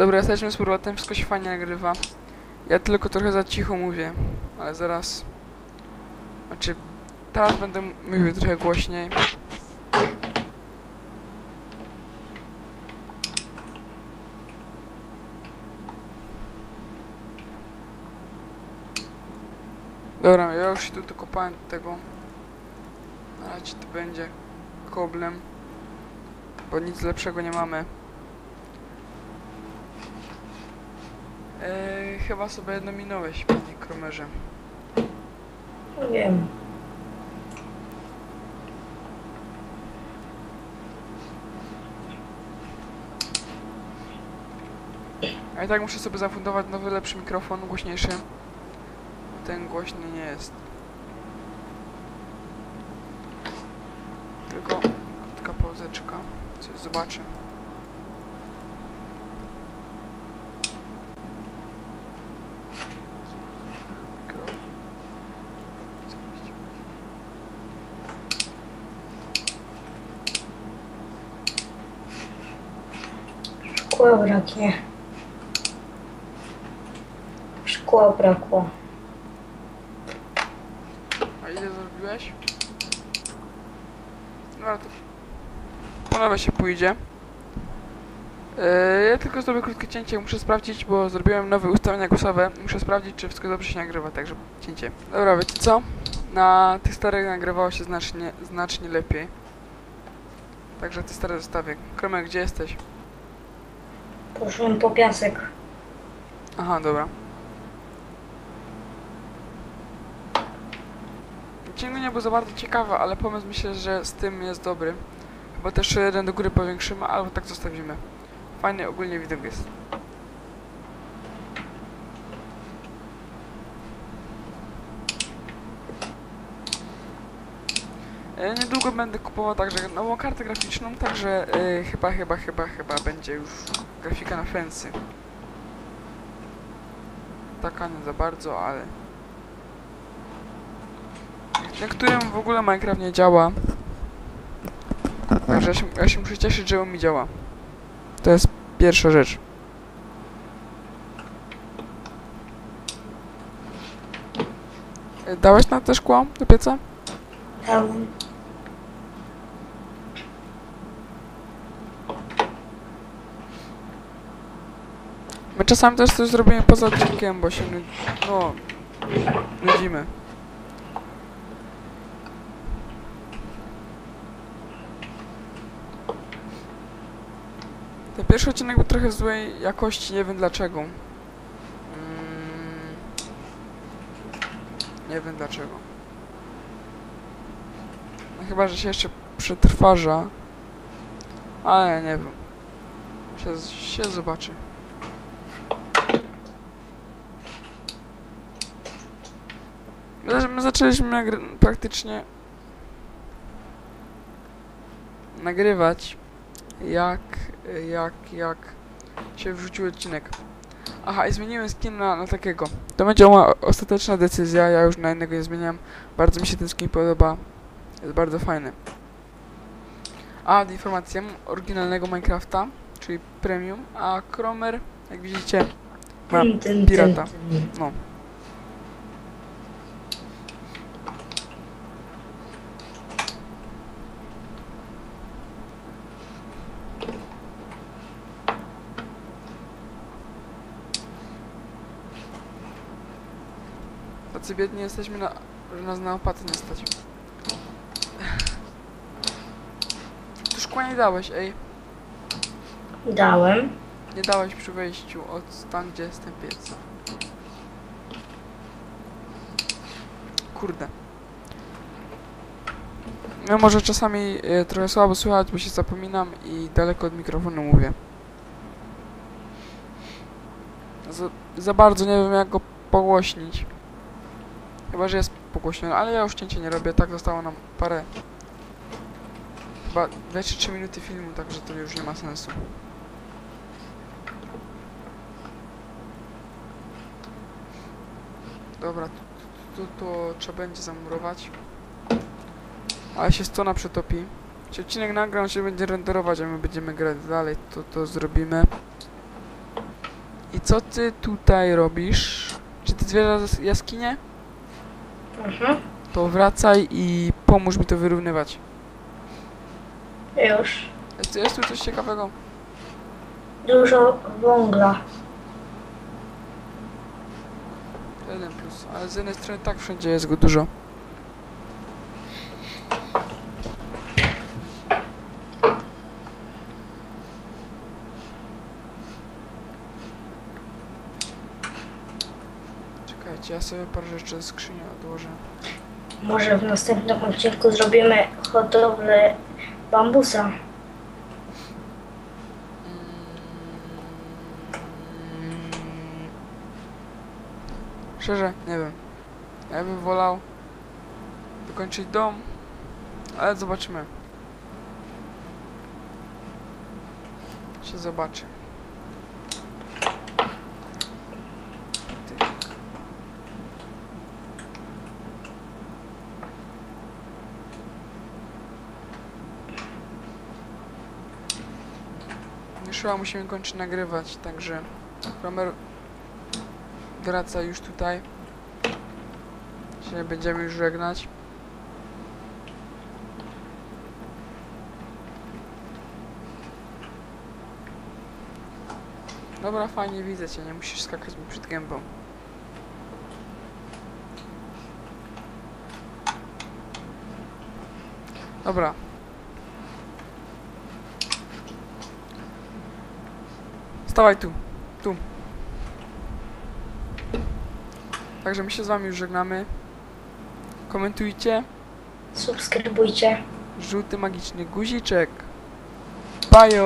Dobra, jesteśmy z powrotem, wszystko się fajnie nagrywa. Ja tylko trochę za cicho mówię, ale zaraz... Znaczy, teraz będę mówił trochę głośniej. Dobra, ja już się tu dokopałem do tego. Na razie to będzie koblem, bo nic lepszego nie mamy. Eee, chyba sobie jedno minąłeś, panie kromerze. Nie wiem. A i tak muszę sobie zafundować nowy, lepszy mikrofon, głośniejszy. Ten głośny nie jest. Tylko krótka pauzeczka. Coś zobaczę. Szkła braknie. Szkła brakło. A ile zrobiłeś? No ale to... Ponownie się pójdzie. Eee, ja tylko zrobię krótkie cięcie, muszę sprawdzić, bo zrobiłem nowe ustawienia głosowe. Muszę sprawdzić, czy wszystko dobrze się nagrywa, także cięcie. Dobra, wiecie co? Na tych starych nagrywało się znacznie, znacznie lepiej. Także te stare zostawię. Kromek, gdzie jesteś? Poszłem po piasek. Aha, dobra. Odcinek nie był za bardzo ciekawy, ale pomysł myślę, że z tym jest dobry. Chyba też jeden do góry powiększymy, albo tak zostawimy. Fajny ogólnie widok jest. E, Niedługo będę kupował także nową kartę graficzną, także e, chyba, chyba, chyba, chyba będzie już grafika na Fancy. Taka nie za bardzo, ale... Na którym w ogóle Minecraft nie działa. Także ja się, ja się muszę cieszyć, że on mi działa. To jest pierwsza rzecz. E, Dałeś na te szkło do pieca? Tam My czasami też coś zrobimy poza odcinkiem, bo się nud... no... nudzimy. Ten pierwszy odcinek był trochę złej jakości, nie wiem dlaczego. Mm, nie wiem dlaczego. No chyba, że się jeszcze przetrwarza. Ale nie wiem. Się, się zobaczy. My- My zaczęliśmy nagry- praktycznie nagrywać jak, jak, jak się wrzucił odcinek. Aha, i zmieniłem skin na, na takiego. To będzie moja ostateczna decyzja, ja już na innego nie zmieniam. Bardzo mi się ten skin podoba. Jest bardzo fajny. A, informację oryginalnego Minecrafta, czyli premium, a Cromer, jak widzicie, ma pirata. no. Tacy biedni jesteśmy, na, że nas na opłaty nie stać. Tu szkła nie dałeś, ej. Dałem. Nie dałeś przy wejściu od tam, gdzie jest ten piec. Kurde. No może czasami e, trochę słabo słychać, bo się zapominam i daleko od mikrofonu mówię. Za, za bardzo nie wiem jak go pogłośnić. Chyba, że jest pogłośniony, ale ja już cięcie nie robię, tak zostało nam parę... Chyba 2 czy 3 minuty filmu, także to już nie ma sensu. Dobra, tu, tu, tu to trzeba będzie zamurować. Ale się strona przetopi. Jeśli odcinek nagram, się będzie renderować, a my będziemy grać dalej, to to zrobimy. I co ty tutaj robisz? Czy ty zwiedzasz jaskinię? Mhm. To wracaj i pomóż mi to wyrównywać. Już. Jest, jest tu coś ciekawego? Dużo węgla. To jeden plus, ale z jednej strony tak wszędzie jest go dużo. Czekajcie, ja sobie parę rzeczy z skrzyni odłożę. Może w następnym odcinku zrobimy hodowlę bambusa. Mm. Szczerze, nie wiem. Ja bym wolał dokończyć dom, ale zobaczymy. Się zobaczy. Ty. Już musimy kończyć nagrywać, także Romer wraca już tutaj. Się będziemy już żegnać. Dobra, fajnie widzę cię, nie musisz skakać mi przed gębą. Dobra. Stawaj tu, tu. Także my się z wami już żegnamy. Komentujcie. Subskrybujcie. Żółty magiczny guziczek. Bajo!